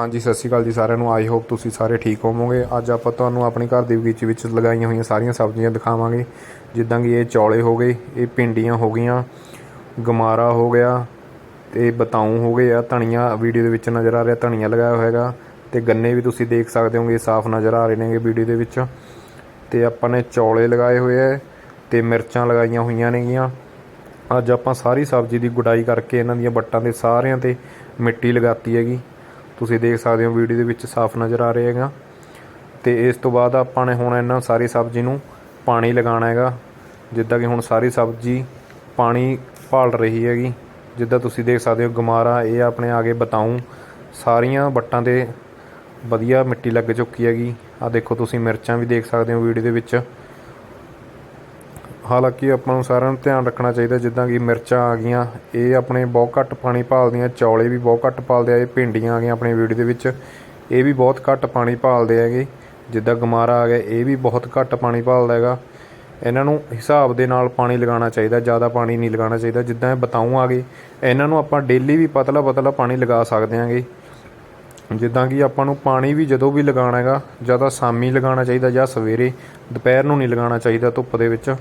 ਹਾਂਜੀ, ਸਤਿ ਸ਼੍ਰੀ ਅਕਾਲ ਜੀ ਸਾਰਿਆਂ ਨੂੰ। ਆਈ ਹੋਪ ਤੁਸੀਂ ਸਾਰੇ ਠੀਕ ਹੋਵੋਗੇ। ਅੱਜ ਆਪਾਂ ਤੁਹਾਨੂੰ ਆਪਣੇ ਘਰ ਦੀ ਬਗੀਚੇ ਵਿੱਚ ਲਗਾਈਆਂ ਹੋਈਆਂ ਸਾਰੀਆਂ ਸਬਜ਼ੀਆਂ ਦਿਖਾਵਾਂਗੇ। ਜਿੱਦਾਂ ਕਿ ਇਹ ਚੌਲੇ ਹੋ ਗਏ, ਇਹ ਭਿੰਡੀਆਂ ਹੋ ਗਈਆਂ, ਗਮਾਰਾ ਹੋ ਗਿਆ ਤੇ ਬਤਾਊ ਹੋ ਗਏ ਆ। ਧਨੀਆ ਵੀਡੀਓ ਦੇ ਵਿੱਚ ਨਜ਼ਰ ਆ ਰਿਹਾ, ਧਨੀਆ ਲਗਾਇਆ ਹੋਇਆ ਹੈਗਾ ਤੇ ਗੰਨੇ ਵੀ ਤੁਸੀਂ ਦੇਖ ਸਕਦੇ ਹੋਗੇ, ਸਾਫ਼ ਨਜ਼ਰ ਆ ਰਹੇ ਨੇਗੇ ਵੀਡੀਓ ਦੇ ਵਿੱਚ। ਤੇ ਆਪਾਂ ਨੇ ਚੌਲੇ ਲਗਾਏ ਹੋਏ ਆ ਤੇ ਮਿਰਚਾਂ ਲਗਾਈਆਂ ਹੋਈਆਂ ਨੇਗੀਆਂ। ਅੱਜ ਆਪਾਂ ਸਾਰੀ ਸਬਜ਼ੀ ਦੀ ਗੁਡਾਈ ਕਰਕੇ ਇਹਨਾਂ ਦੀਆਂ ਵੱਟਾਂ ਦੇ ਸਾਰਿਆਂ ਤੇ ਮਿੱਟੀ ਲਗਾਤੀ ਹੈਗੀ। ਤੁਸੀਂ ਦੇਖ ਸਕਦੇ ਹੋ ਵੀਡੀਓ ਦੇ ਵਿੱਚ ਸਾਫ਼ ਨਜ਼ਰ ਆ ਰਿਹਾ ਹੈਗਾ। ਤੇ ਇਸ ਤੋਂ ਬਾਅਦ ਆਪਾਂ ਨੇ ਹੁਣ ਇਹਨਾਂ ਸਾਰੀ ਸਬਜ਼ੀ ਨੂੰ ਪਾਣੀ ਲਗਾਉਣਾ ਹੈਗਾ। ਜਿੱਦਾਂ ਕਿ ਹੁਣ ਸਾਰੀ ਸਬਜ਼ੀ ਪਾਣੀ ਭਾਲ ਰਹੀ ਹੈਗੀ। ਜਿੱਦਾਂ ਤੁਸੀਂ ਦੇਖ ਸਕਦੇ ਹੋ ਗਮਾਰਾ, ਇਹ ਆਪਣੇ ਆਗੇ ਬਤਾਊ। ਸਾਰੀਆਂ ਵੱਟਾਂ ਤੇ ਵਧੀਆ ਮਿੱਟੀ ਲੱਗ ਚੁੱਕੀ ਹੈਗੀ। ਆ ਦੇਖੋ ਤੁਸੀਂ ਮਿਰਚਾਂ ਵੀ ਦੇਖ ਸਕਦੇ ਹੋ ਵੀਡੀਓ ਦੇ ਵਿੱਚ। ਹਾਲਾਂਕਿ ਆਪਾਂ ਨੂੰ ਸਾਰਿਆਂ ਨੂੰ ਧਿਆਨ ਰੱਖਣਾ ਚਾਹੀਦਾ, ਜਿੱਦਾਂ ਕਿ ਮਿਰਚਾਂ ਆ ਗਈਆਂ, ਇਹ ਆਪਣੇ ਬਹੁਤ ਘੱਟ ਪਾਣੀ ਭਾਲਦੀਆਂ, ਚੌਲੇ ਵੀ ਬਹੁਤ ਘੱਟ ਪਾਲਦੇ ਆ, ਇਹ ਭਿੰਡੀਆਂ ਆ ਗਈਆਂ ਆਪਣੀ ਵੀਡੀਓ ਦੇ ਵਿੱਚ, ਇਹ ਵੀ ਬਹੁਤ ਘੱਟ ਪਾਣੀ ਭਾਲਦੇ ਹੈਗੇ, ਜਿੱਦਾਂ ਗਮਾਰਾ ਆ ਗਿਆ, ਇਹ ਵੀ ਬਹੁਤ ਘੱਟ ਪਾਣੀ ਭਾਲਦਾ ਹੈਗਾ, ਇਹਨਾਂ ਨੂੰ ਹਿਸਾਬ ਦੇ ਨਾਲ ਪਾਣੀ ਲਗਾਉਣਾ ਚਾਹੀਦਾ, ਜ਼ਿਆਦਾ ਪਾਣੀ ਨਹੀਂ ਲਗਾਉਣਾ ਚਾਹੀਦਾ, ਜਿੱਦਾਂ ਇਹ ਬਤਾਊ ਆ ਗਏ, ਇਹਨਾਂ ਨੂੰ ਆਪਾਂ ਡੇਲੀ ਵੀ ਪਤਲਾ ਪਤਲਾ ਪਾਣੀ ਲਗਾ ਸਕਦੇ ਹਾਂਗੇ, ਜਿੱਦਾਂ ਕਿ ਆਪਾਂ ਨੂੰ ਪਾਣੀ ਵੀ ਜਦੋਂ ਵੀ ਲਗਾਉਣਾ ਹੈਗਾ ਜਾਂ ਤਾਂ ਸ਼ਾਮੀ ਲਗਾਉਣਾ ਚਾਹੀਦਾ ਜਾਂ ਸਵੇਰੇ, ਦੁਪਹਿਰ ਨੂੰ ਨਹੀਂ ਲਗਾਉਣਾ ਚਾਹੀਦਾ ਧੁੱਪ ਦੇ ਵਿੱਚ